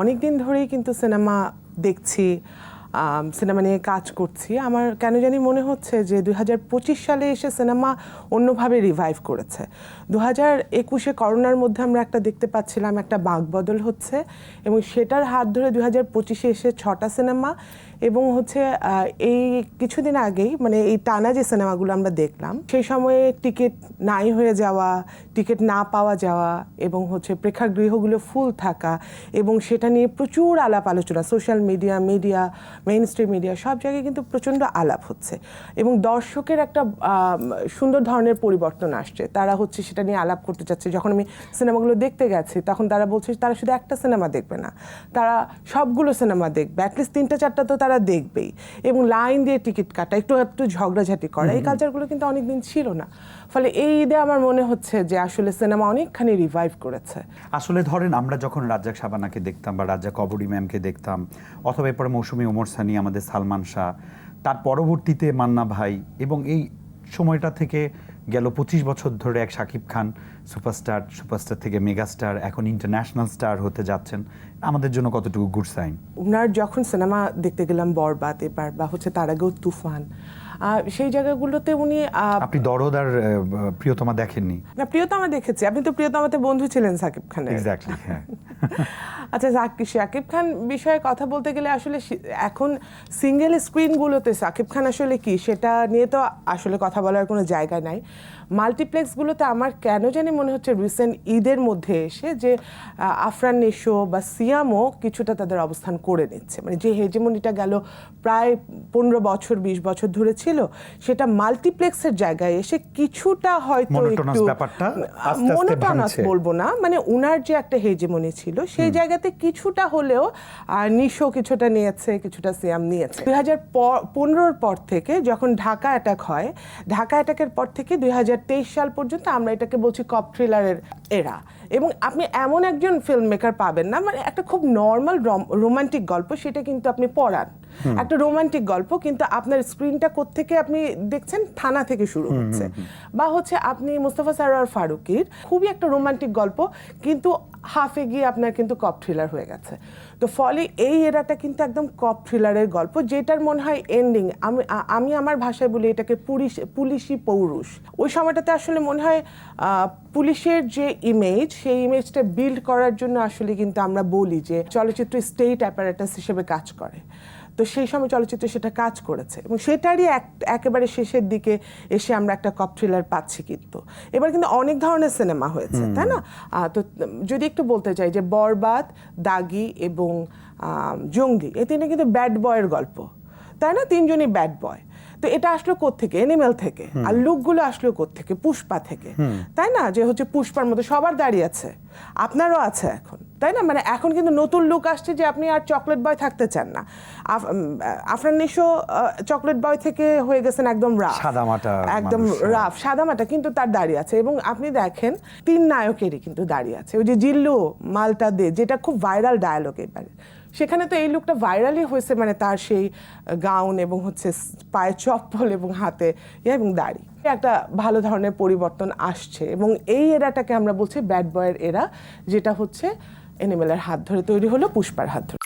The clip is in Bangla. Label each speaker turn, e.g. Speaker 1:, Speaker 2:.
Speaker 1: অনেক দিন ধরেই কিন্তু সিনেমা দেখছি। সিনেমা নিয়ে কাজ করছি। আমার কেন জানি মনে হচ্ছে যে দু হাজার পঁচিশ সালে এসে সিনেমা অন্যভাবে রিভাইভ করেছে। দু হাজার একুশে করোনার মধ্যে আমরা একটা দেখতে পাচ্ছিলাম, একটা বাকবদল হচ্ছে এবং সেটার হাত ধরে দু হাজার পঁচিশে এসে ছটা সিনেমা এবং হচ্ছে এই কিছুদিন আগেই মানে এই টানা যে সিনেমাগুলো আমরা দেখলাম, সেই সময়ে টিকিট নাই হয়ে যাওয়া, টিকিট না পাওয়া যাওয়া এবং হচ্ছে প্রেক্ষাগৃহগুলো ফুল থাকা এবং সেটা নিয়ে প্রচুর আলাপ আলোচনা, social media media mainstream media সব জায়গায় কিন্তু প্রচণ্ড আলাপ হচ্ছে। এবং দর্শকের একটা সুন্দর ধরনের পরিবর্তন আসছে। তারা হচ্ছে সেটা নিয়ে আলাপ করতে চাচ্ছে। যখন আমি সিনেমাগুলো দেখতে গেছি তখন তারা বলছে তারা শুধু একটা সিনেমা দেখবে না। তারা সবগুলো সিনেমা দেখবে। অ্যাটলিস্ট তিনটা চারটা তো তারা দেখবেই। এবং লাইন দিয়ে টিকিট কাটা একটু একটু ঝগড়াঝাটি করা এই কালচারগুলো কিন্তু অনেকদিন ছিল না। ফলে এই ঈদে আমার মনে হচ্ছে যে আসলে সিনেমা অনেকখানি রিভাইভ করেছে।
Speaker 2: আসলে ধরেন আমরা যখন রাজ্জাক সাবানাকে দেখতাম বা রাজ্জাক কবরী ম্যামকে দেখতাম অথবা এরপরে মৌসুমী ওমর সানি আমাদের সালমান শাহ, তার পরবর্তীতে মান্না ভাই এবং এই সময়টা থেকে গেল পঁচিশ বছর ধরে এক সাকিব খান সুপারস্টার সুপারস্টার থেকে মেগাস্টার এখন ইন্টারন্যাশনাল স্টার হতে যাচ্ছেন। আমাদের জন্য কতটুকু গুড সাইন
Speaker 1: ওনার যখন সিনেমা দেখতে গেলাম বরবাদ এবার বা হচ্ছে তার আগেও তুফান সেই জায়গাগুলোতে উনি
Speaker 2: আপনি দরদ আর আহ, প্রিয়তমা দেখেননি?
Speaker 1: না প্রিয়তমা দেখেছি। আপনি তো প্রিয়তমাতে বন্ধু ছিলেন সাকিব খানের।
Speaker 2: এক্স্যাক্টলি হ্যাঁ।
Speaker 1: আচ্ছা সাকিব শাকিব খান বিষয়ে কথা বলতে গেলে আসলে এখন সিঙ্গেল স্ক্রিনগুলোতে সাকিব খান আসলে কি সেটা নিয়ে তো আসলে কথা বলার কোনো জায়গা নাই। মাল্টিপ্লেক্সগুলোতে আমার কেন জানি মনে হচ্ছে রিসেন্ট ঈদের মধ্যে এসে যে আফরান নিশো বা সিয়ামও কিছুটা তাদের অবস্থান করে নিচ্ছে। মানে যে হেজেমনিটা গেল প্রায় পনেরো বছর বিশ বছর ধরে ছিল সেটা মাল্টিপ্লেক্সের জায়গায় এসে কিছুটা হয়তো একটু
Speaker 2: ভাঙছে।
Speaker 1: বলব না মানে উনার যে একটা হেজেমনি ছিল সেই জায়গাতে কিছুটা হলেও নিশো কিছুটা নিয়েছে কিছুটা সিয়াম নিয়েছে। দুই হাজার পনেরোর পর থেকে যখন ঢাকা অ্যাটাক হয় ঢাকা অ্যাটাকের পর থেকে দুই হাজার তেইশ সাল পর্যন্ত আমরা এটাকে বলছি কপ থ্রিলারের এরা এবং আপনি এমন একজন ফিল্ম মেকার পাবেন না মানে একটা খুব নর্মাল রোমান্টিক গল্প, সেটা কিন্তু আপনি পড়ান। একটা রোমান্টিক গল্প কিন্তু আপনার স্ক্রিনটা থেকে আপনি দেখছেন? থানা থেকে শুরু হচ্ছে। বা হচ্ছে আপনি মুস্তফা সারোয়ার ফারুকির খুবই একটা রোমান্টিক গল্প কিন্তু হাফে গিয়ে আপনার কিন্তু কপ থ্রিলার হয়ে গেছে। তো ফলে এই এরাটা কিন্তু একদম কপ থ্রিলারের গল্প যেটার মনে হয় এন্ডিং আমি আমি আমার ভাষায় বলি এটাকে পুলিশ পুলিশি পৌরুষ। ওই সময়টাতে আসলে মনে হয় পুলিশের যে ইমেজ সেই ইমেজটা বিল্ড করার জন্য আসলে কিন্তু আমরা বলি যে চলচ্চিত্র স্টেট অ্যাপারেটাস হিসেবে কাজ করে। তো সেই সময় চলচ্চিত্রে সেটা কাজ করেছে এবং সেটারই এক একেবারে শেষের দিকে এসে আমরা একটা কপ থ্রিলার পাচ্ছি কিন্তু। এবার কিন্তু অনেক ধরনের সিনেমা হয়েছে তাই না? তো যদি একটু বলতে চাই যে বরবাদ দাগি এবং জঙ্গি এ তিনটা কিন্তু ব্যাড বয়ের গল্প। তাই না? তিনজনই ব্যাড বয় তো এটা আসলো থেকে এনিমেল থেকে। আর লুকগুলো আসলো থেকে পুষ্পা থেকে। তাই না? যে হচ্ছে পুষ্পার মধ্যে সবার দাঁড়িয়ে আছে। আপনারও আছে এখন। তাই না? মানে এখন কিন্তু নতুন লুক আসছে যে আপনি আর চকলেট বয় থাকতে চান না। আফরান নিশো চকলেট বয় থেকে হয়ে গেছেন একদম রাফ
Speaker 2: সাদামাটা
Speaker 1: একদম
Speaker 2: মানুষ, হ্যাঁ।
Speaker 1: রাফ সাদামাটা কিন্তু তার দাঁড়িয়ে আছে। এবং আপনি দেখেন তিন নায়কেরই কিন্তু দাঁড়িয়ে আছে। ওই যে জিল্লু মালটা দে যেটা খুব ভাইরাল ডায়ালগ এবারে। সেখানে তো এই লুকটা ভাইরালই হয়েছে মানে তার সেই গাউন এবং হচ্ছে পায়ে চপ্পল এবং হাতে এবং দাড়ি। একটা ভালো ধরনের পরিবর্তন আসছে এবং এই এরাটাকে আমরা বলছি ব্যাড বয়ের এরা যেটা হচ্ছে এনিমেলের হাত ধরে তৈরি হলো পুষ্পার হাত ধরে।